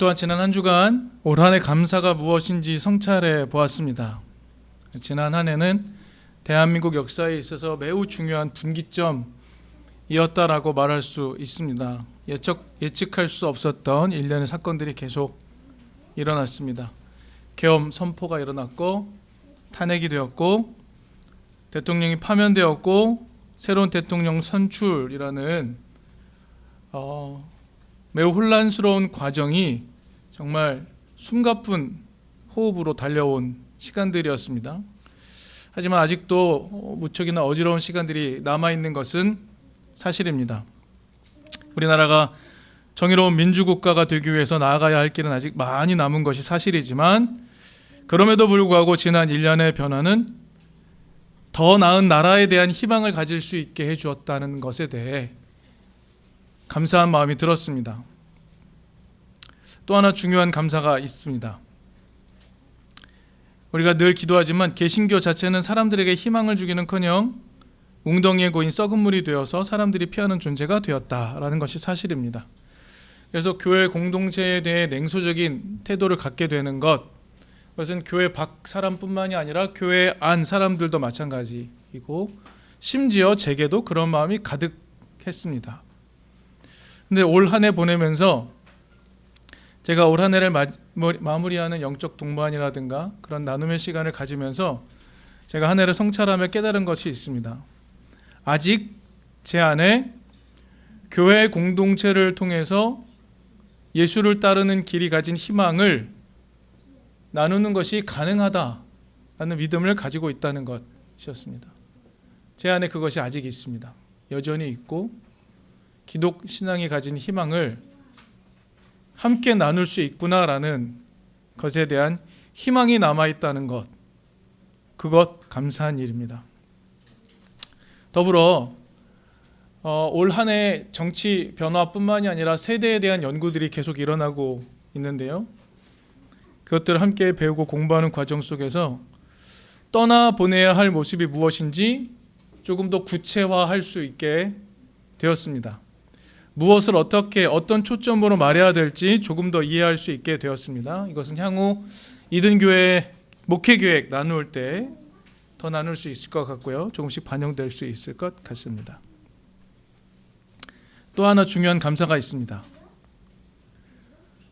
저 또한 지난 한 주간 올 한 해 감사가 무엇인지 성찰해 보았습니다. 지난 한 해는 대한민국 역사에 있어서 매우 중요한 분기점이었다라고 말할 수 있습니다. 예측, 예측할 수 없었던 일련의 사건들이 계속 일어났습니다. 계엄 선포가 일어났고 탄핵이 되었고 대통령이 파면되었고 새로운 대통령 선출이라는 어, 매우 혼란스러운 과정이 정말 숨가쁜 호흡으로 달려온 시간들이었습니다. 하지만 아직도 무척이나 어지러운 시간들이 남아 있는 것은 사실입니다. 우리나라가 정의로운 민주국가가 되기 위해서 나아가야 할 길은 아직 많이 남은 것이 사실이지만 그럼에도 불구하고 지난 1년의 변화는 더 나은 나라에 대한 희망을 가질 수 있게 해 주었다는 것에 대해 감사한 마음이 들었습니다. 또 하나 중요한 감사가 있습니다. 우리가 늘 기도하지만 개신교 자체는 사람들에게 희망을 주기는커녕 웅덩이에 고인 썩은 물이 되어서 사람들이 피하는 존재가 되었다라는 것이 사실입니다. 그래서 교회 공동체에 대해 냉소적인 태도를 갖게 되는 것, 그것은 교회 밖 사람뿐만이 아니라 교회 안 사람들도 마찬가지이고 심지어 제게도 그런 마음이 가득했습니다. 근데 올 한 해 보내면서 제가 올 한 해를 마- 마무리하는 영적 동반이라든가 그런 나눔의 시간을 가지면서 제가 한 해를 성찰하며 깨달은 것이 있습니다. 아직 제 안에 교회 공동체를 통해서 예수를 따르는 길이 가진 희망을 나누는 것이 가능하다라는 믿음을 가지고 있다는 것이었습니다. 제 안에 그것이 아직 있습니다. 여전히 있고 기독 신앙이 가진 희망을 함께 나눌 수 있구나라는 것에 대한 희망이 남아 있다는 것. 그것 감사한 일입니다. 더불어 어, 올 한 해 정치 변화뿐만이 아니라 세대에 대한 연구들이 계속 일어나고 있는데요. 그것들을 함께 배우고 공부하는 과정 속에서 떠나 보내야 할 모습이 무엇인지 조금 더 구체화할 수 있게 되었습니다. 무엇을 어떻게 어떤 초점으로 말해야 될지 조금 더 이해할 수 있게 되었습니다. 이것은 향후 이든교회 목회 계획 나눌 때 더 나눌 수 있을 것 같고요. 조금씩 반영될 수 있을 것 같습니다. 또 하나 중요한 감사가 있습니다.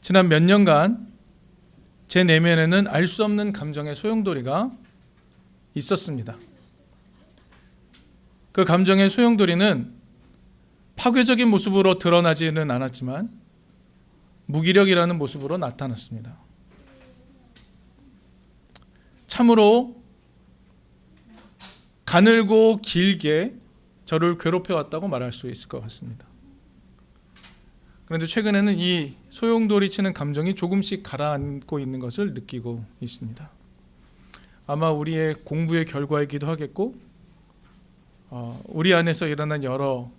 지난 몇 년간 제 내면에는 알 수 없는 감정의 소용돌이가 있었습니다. 그 감정의 소용돌이는 파괴적인 모습으로 드러나지는 않았지만 무기력이라는 모습으로 나타났습니다. 참으로 가늘고 길게 저를 괴롭혀 왔다고 말할 수 있을 것 같습니다. 그런데 최근에는 이 소용돌이 치는 감정이 조금씩 가라앉고 있는 것을 느끼고 있습니다. 아마 우리의 공부의 결과이기도 하겠고, 어, 우리 안에서 일어난 여러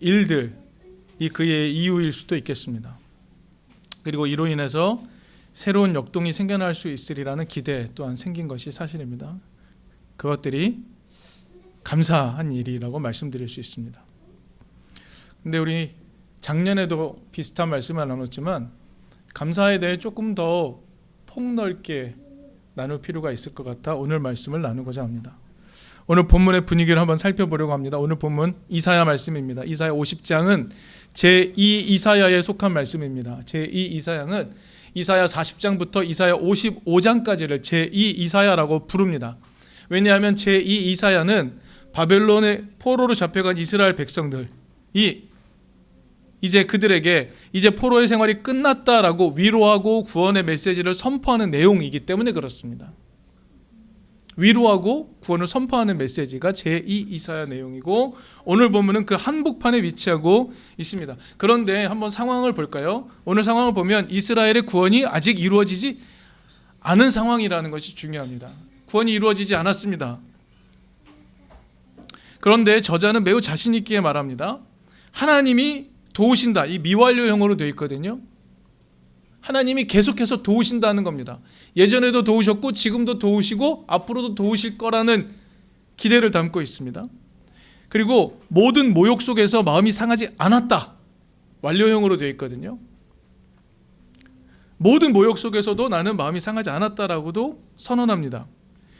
일들이 그의 이유일 수도 있겠습니다. 그리고 이로 인해서 새로운 역동이 생겨날 수 있으리라는 기대 또한 생긴 것이 사실입니다. 그것들이 감사한 일이라고 말씀드릴 수 있습니다. 근데 우리 작년에도 비슷한 말씀을 나눴지만 감사에 대해 조금 더 폭넓게 나눌 필요가 있을 것 같아 오늘 말씀을 나누고자 합니다. 오늘 본문의 분위기를 한번 살펴보려고 합니다. 오늘 본문 이사야 말씀입니다. 이사야 50장은 제2 이사야에 속한 말씀입니다. 제2 이사야는 이사야 40장부터 이사야 55장까지를 제2 이사야라고 부릅니다. 왜냐하면 제2 이사야는 바벨론의 포로로 잡혀간 이스라엘 백성들이 이제 그들에게 이제 포로의 생활이 끝났다라고 위로하고 구원의 메시지를 선포하는 내용이기 때문에 그렇습니다. 위로하고 구원을 선포하는 메시지가 제2 이사야 내용이고 오늘 보면은 그 한복판에 위치하고 있습니다. 그런데 한번 상황을 볼까요? 오늘 상황을 보면 이스라엘의 구원이 아직 이루어지지 않은 상황이라는 것이 중요합니다. 구원이 이루어지지 않았습니다. 그런데 저자는 매우 자신 있게 말합니다. 하나님이 도우신다. 이 미완료형으로 되어 있거든요. 하나님이 계속해서 도우신다는 겁니다. 예전에도 도우셨고 지금도 도우시고 앞으로도 도우실 거라는 기대를 담고 있습니다. 그리고 모든 모욕 속에서 마음이 상하지 않았다. 완료형으로 되어 있거든요. 모든 모욕 속에서도 나는 마음이 상하지 않았다라고도 선언합니다.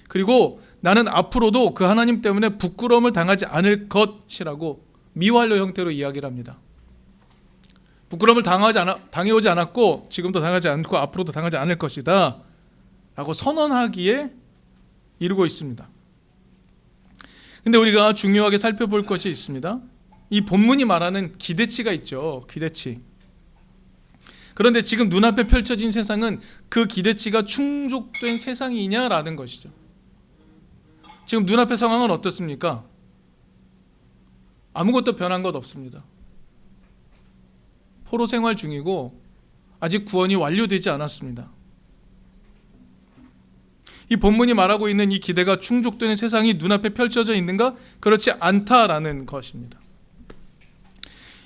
그리고 나는 앞으로도 그 하나님 때문에 부끄러움을 당하지 않을 것이라고 미완료 형태로 이야기를 합니다. 부끄러움을 당하지 않아, 당해오지 않았고 지금도 당하지 않고 앞으로도 당하지 않을 것이다 라고 선언하기에 이르고 있습니다. 근데 우리가 중요하게 살펴볼 것이 있습니다. 이 본문이 말하는 기대치가 있죠. 기대치. 그런데 지금 눈앞에 펼쳐진 세상은 그 기대치가 충족된 세상이냐라는 것이죠. 지금 눈앞의 상황은 어떻습니까? 아무것도 변한 것 없습니다. 포로 생활 중이고 아직 구원이 완료되지 않았습니다. 이 본문이 말하고 있는 이 기대가 충족되는 세상이 눈앞에 펼쳐져 있는가? 그렇지 않다라는 것입니다.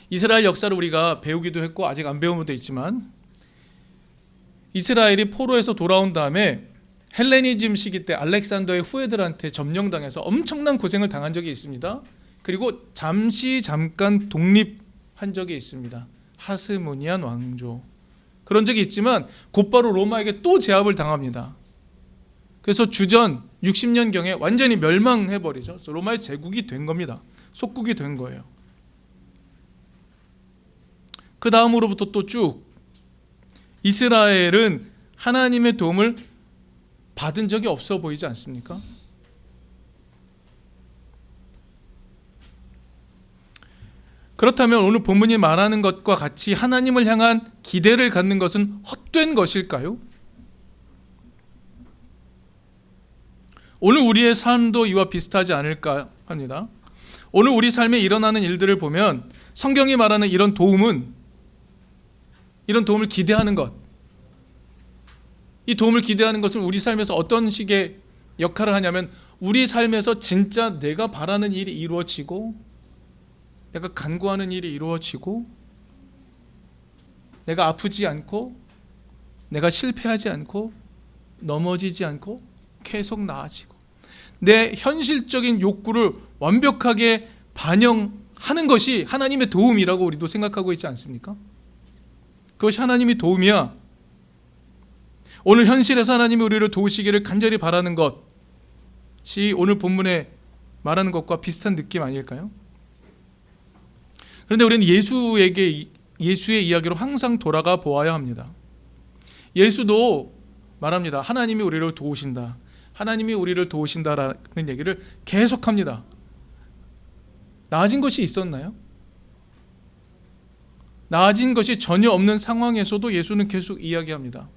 이스라엘 역사를 우리가 배우기도 했고 아직 안 배운 분도 있지만 이스라엘이 포로에서 돌아온 다음에 헬레니즘 시기 때 알렉산더의 후예들한테 점령당해서 엄청난 고생을 당한 적이 있습니다. 그리고 잠시 잠깐 독립한 적이 있습니다. 하스모니안 왕조. 그런 적이 있지만 곧바로 로마에게 또 제압을 당합니다. 그래서 주전 60년경에 완전히 멸망해 버리죠. 로마의 제국이 된 겁니다. 속국이 된 거예요. 그 다음으로부터 또 쭉 이스라엘은 하나님의 도움을 받은 적이 없어 보이지 않습니까? 그렇다면 오늘 본문이 말하는 것과 같이 하나님을 향한 기대를 갖는 것은 헛된 것일까요? 오늘 우리의 삶도 이와 비슷하지 않을까 합니다. 오늘 우리 삶에 일어나는 일들을 보면 성경이 말하는 이런 도움은 이런 도움을 기대하는 것. 이 도움을 기대하는 것은 우리 삶에서 어떤 식의 역할을 하냐면 우리 삶에서 진짜 내가 바라는 일이 이루어지고 내가 간구하는 일이 이루어지고 내가 아프지 않고 내가 실패하지 않고 넘어지지 않고 계속 나아지고 내 현실적인 욕구를 완벽하게 반영하는 것이 하나님의 도움이라고 우리도 생각하고 있지 않습니까? 그것이 하나님의 도움이야. 오늘 현실에서 하나님이 우리를 도우시기를 간절히 바라는 것이 오늘 본문에 말하는 것과 비슷한 느낌 아닐까요? 그런데 우리는 예수에게 예수의 이야기로 항상 돌아가 보아야 합니다. 예수도 말합니다. 하나님이 우리를 도우신다. 하나님이 우리를 도우신다라는 얘기를 계속합니다. 나아진 것이 있었나요? 나아진 것이 전혀 없는 상황에서도 예수는 계속 이야기합니다.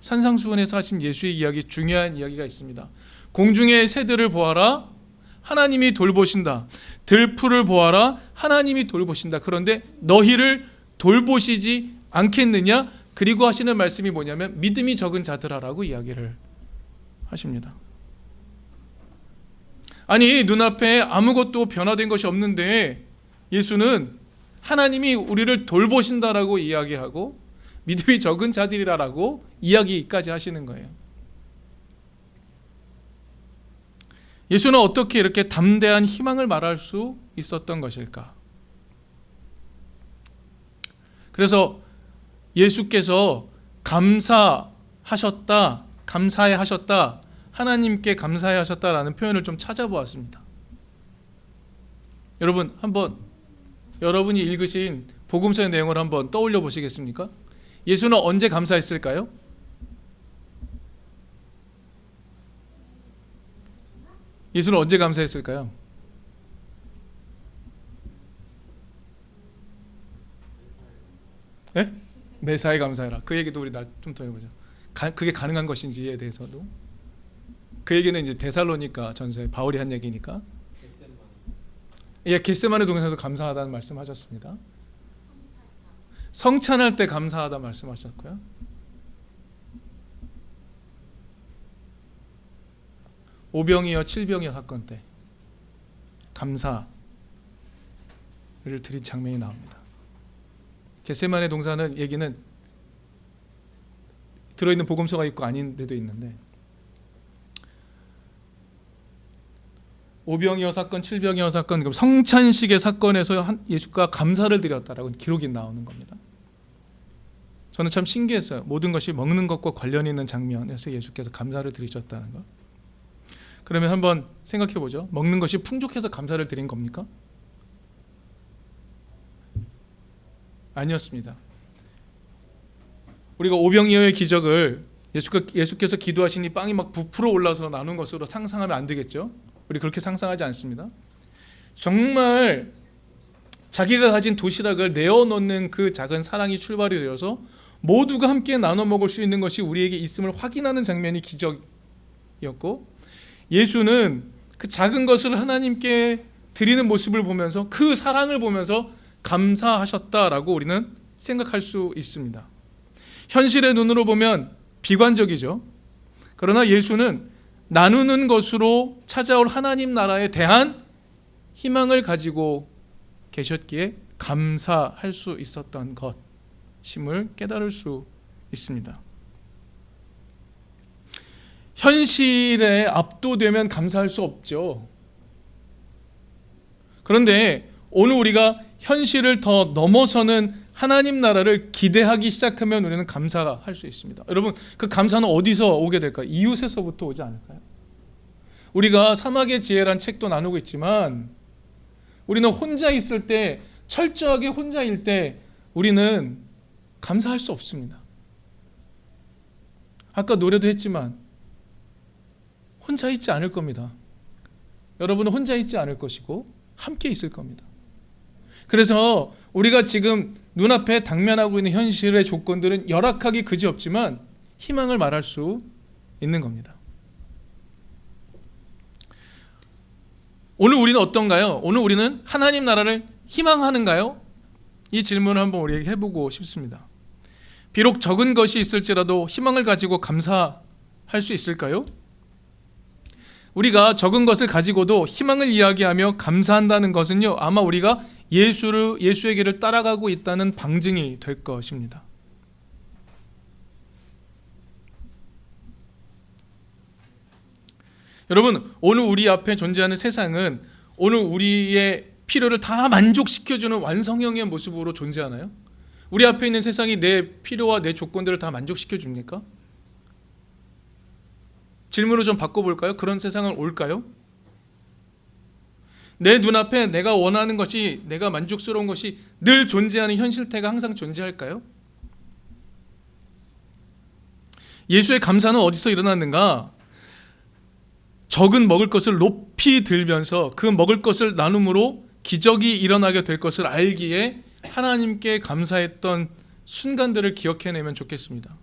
산상수훈에서 하신 예수의 이야기 중요한 이야기가 있습니다. 공중의 새들을 보아라 하나님이 돌보신다. 들풀을 보아라 하나님이 돌보신다. 그런데 너희를 돌보시지 않겠느냐? 그리고 하시는 말씀이 뭐냐면 믿음이 적은 자들아라고 이야기를 하십니다. 아니 눈앞에 아무것도 변화된 것이 없는데 예수는 하나님이 우리를 돌보신다라고 이야기하고 믿음이 적은 자들이라라고 이야기까지 하시는 거예요. 예수는 어떻게 이렇게 담대한 희망을 말할 수 있었던 것일까? 그래서 예수께서 감사하셨다, 감사해 하셨다, 하나님께 감사해 하셨다라는 표현을 좀 찾아보았습니다. 여러분 한번 여러분이 읽으신 복음서의 내용을 한번 떠올려 보시겠습니까? 예수는 언제 감사했을까요? 예수는 언제 감사했을까요? 네? 매사에 감사해라. 그 얘기도 우리 좀더 해보죠. 가, 그게 가능한 것인지에 대해서도 그 얘기는 이제 데살로니가 전서에 바울이 한 얘기니까. 예, 겟세마네 동산에서 감사하다는 말씀하셨습니다. 성찬할 때 감사하다 말씀하셨고요. 오병이어 칠병이어 사건 때 감사를 드린 장면이 나옵니다. 겟세마네 동산은 얘기는 들어있는 복음서가 있고 아닌 데도 있는데 오병이어 사건, 칠병이어 사건, 그럼 성찬식의 사건에서 예수가 감사를 드렸다라고 기록이 나오는 겁니다. 저는 참 신기했어요. 모든 것이 먹는 것과 관련 있는 장면에서 예수께서 감사를 드리셨다는 것. 그러면 한번 생각해 보죠. 먹는 것이 풍족해서 감사를 드린 겁니까? 아니었습니다. 우리가 오병이어의 기적을 예수께서 기도하시니 빵이 막 부풀어 올라서 나눈 것으로 상상하면 안 되겠죠. 우리 그렇게 상상하지 않습니다. 정말 자기가 가진 도시락을 내어놓는 그 작은 사랑이 출발이 되어서 모두가 함께 나눠 먹을 수 있는 것이 우리에게 있음을 확인하는 장면이 기적이었고 예수는 그 작은 것을 하나님께 드리는 모습을 보면서 그 사랑을 보면서 감사하셨다라고 우리는 생각할 수 있습니다. 현실의 눈으로 보면 비관적이죠. 그러나 예수는 나누는 것으로 찾아올 하나님 나라에 대한 희망을 가지고 계셨기에 감사할 수 있었던 것임을 깨달을 수 있습니다. 현실에 압도되면 감사할 수 없죠. 그런데 오늘 우리가 현실을 더 넘어서는 하나님 나라를 기대하기 시작하면 우리는 감사할 수 있습니다. 여러분, 그 감사는 어디서 오게 될까요? 이웃에서부터 오지 않을까요? 우리가 사막의 지혜란 책도 나누고 있지만 우리는 혼자 있을 때 철저하게 혼자일 때 우리는 감사할 수 없습니다. 아까 노래도 했지만 혼자 있지 않을 겁니다. 여러분은 혼자 있지 않을 것이고 함께 있을 겁니다. 그래서 우리가 지금 눈앞에 당면하고 있는 현실의 조건들은 열악하기 그지없지만 희망을 말할 수 있는 겁니다. 오늘 우리는 어떤가요? 오늘 우리는 하나님 나라를 희망하는가요? 이 질문을 한번 우리에게 해보고 싶습니다. 비록 적은 것이 있을지라도 희망을 가지고 감사할 수 있을까요? 우리가 적은 것을 가지고도 희망을 이야기하며 감사한다는 것은요, 아마 우리가 예수를 예수의 길을 따라가고 있다는 방증이 될 것입니다. 여러분, 오늘 우리 앞에 존재하는 세상은 오늘 우리의 필요를 다 만족시켜주는 완성형의 모습으로 존재하나요? 우리 앞에 있는 세상이 내 필요와 내 조건들을 다 만족시켜 줍니까? 질문을 좀 바꿔볼까요? 그런 세상은 올까요? 내 눈앞에 내가 원하는 것이 내가 만족스러운 것이 늘 존재하는 현실태가 항상 존재할까요? 예수의 감사는 어디서 일어났는가? 적은 먹을 것을 높이 들면서 그 먹을 것을 나눔으로 기적이 일어나게 될 것을 알기에 하나님께 감사했던 순간들을 기억해내면 좋겠습니다.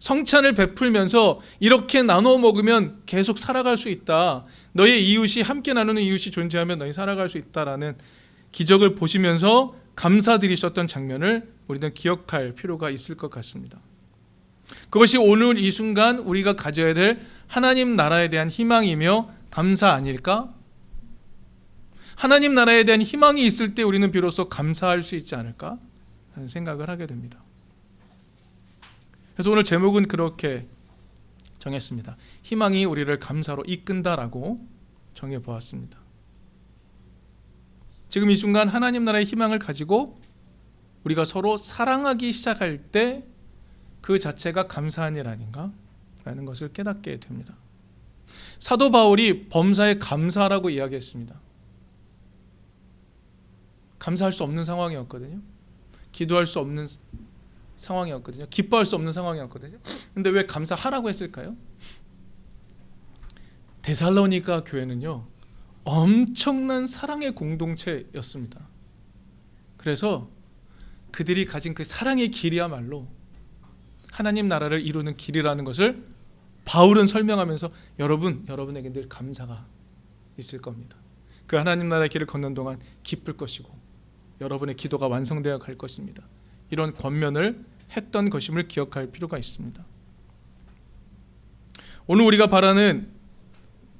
성찬을 베풀면서 이렇게 나눠 먹으면 계속 살아갈 수 있다. 너의 이웃이 함께 나누는 이웃이 존재하면 너희 살아갈 수 있다라는 기적을 보시면서 감사드리셨던 장면을 우리는 기억할 필요가 있을 것 같습니다. 그것이 오늘 이 순간 우리가 가져야 될 하나님 나라에 대한 희망이며 감사 아닐까? 하나님 나라에 대한 희망이 있을 때 우리는 비로소 감사할 수 있지 않을까? 하는 생각을 하게 됩니다. 그래서 오늘 제목은 그렇게 정했습니다. 희망이 우리를 감사로 이끈다라고 정해 보았습니다. 지금 이 순간 하나님 나라의 희망을 가지고 우리가 서로 사랑하기 시작할 때 그 자체가 감사한 일 아닌가? 라는 것을 깨닫게 됩니다. 사도 바울이 범사에 감사라고 이야기했습니다. 감사할 수 없는 상황이었거든요. 기도할 수 없는 상황이었거든요. 기뻐할 수 없는 상황이었거든요. 근데 왜 감사하라고 했을까요? 데살로니가 교회는요. 엄청난 사랑의 공동체였습니다. 그래서 그들이 가진 그 사랑의 길이야말로 하나님 나라를 이루는 길이라는 것을 바울은 설명하면서 여러분, 여러분에게 늘 감사가 있을 겁니다. 그 하나님 나라의 길을 걷는 동안 기쁠 것이고 여러분의 기도가 완성되어 갈 것입니다. 이런 권면을 했던 것임을 기억할 필요가 있습니다. 오늘 우리가 바라는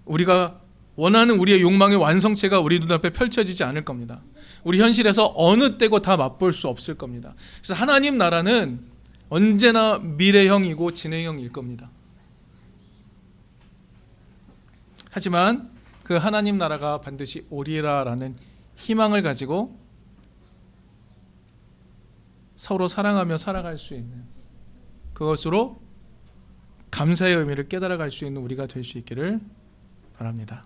우리가 원하는 우리의 욕망의 완성체가 우리 눈앞에 펼쳐지지 않을 겁니다. 우리 현실에서 어느 때고 다 맛볼 수 없을 겁니다. 그래서 하나님 나라는 언제나 미래형이고 진행형일 겁니다. 하지만 그 하나님 나라가 반드시 오리라라는 희망을 가지고 서로 사랑하며 살아갈 수 있는 그것으로 감사의 의미를 깨달아갈 수 있는 우리가 될 수 있기를 바랍니다.